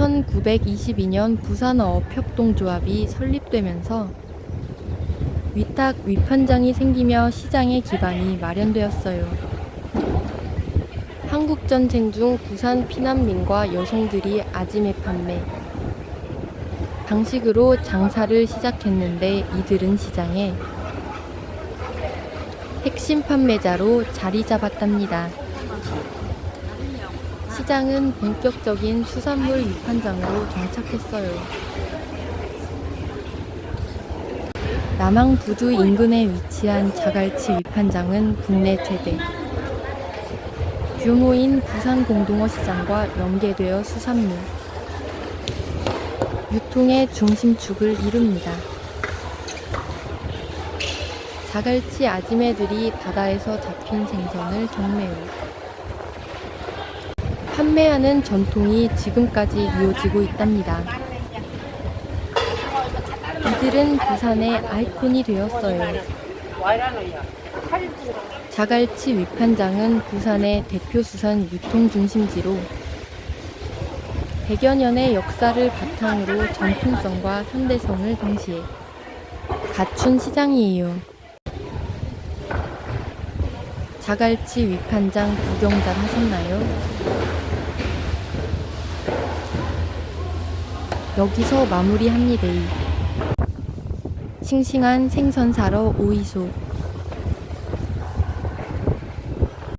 1922년 부산어업 협동조합이 설립되면서 위탁 위판장이 생기며 시장의 기반이 마련되었어요. 한국전쟁 중 부산 피난민과 여성들이 아지매 판매, 방식으로 장사를 시작했는데 이들은 시장에 핵심 판매자로 자리 잡았답니다. 시장은 본격적인 수산물 위판장으로 정착했어요. 남항 부두 인근에 위치한 자갈치 위판장은 국내 최대. 규모인 부산 공동어 시장과 연계되어 수산물, 유통의 중심축을 이룹니다. 자갈치 아지매들이 바다에서 잡힌 생선을 경매로 판매하는 전통이 지금까지 이어지고 있답니다. 이들은 부산의 아이콘이 되었어요. 자갈치 위판장은 부산의 대표 수산 유통 중심지로 100여 년의 역사를 바탕으로 전통성과 현대성을 동시에 갖춘 시장이에요. 자갈치 위판장 구경 잘 하셨나요? 여기서 마무리합니다. 싱싱한 생선 사러 오이소.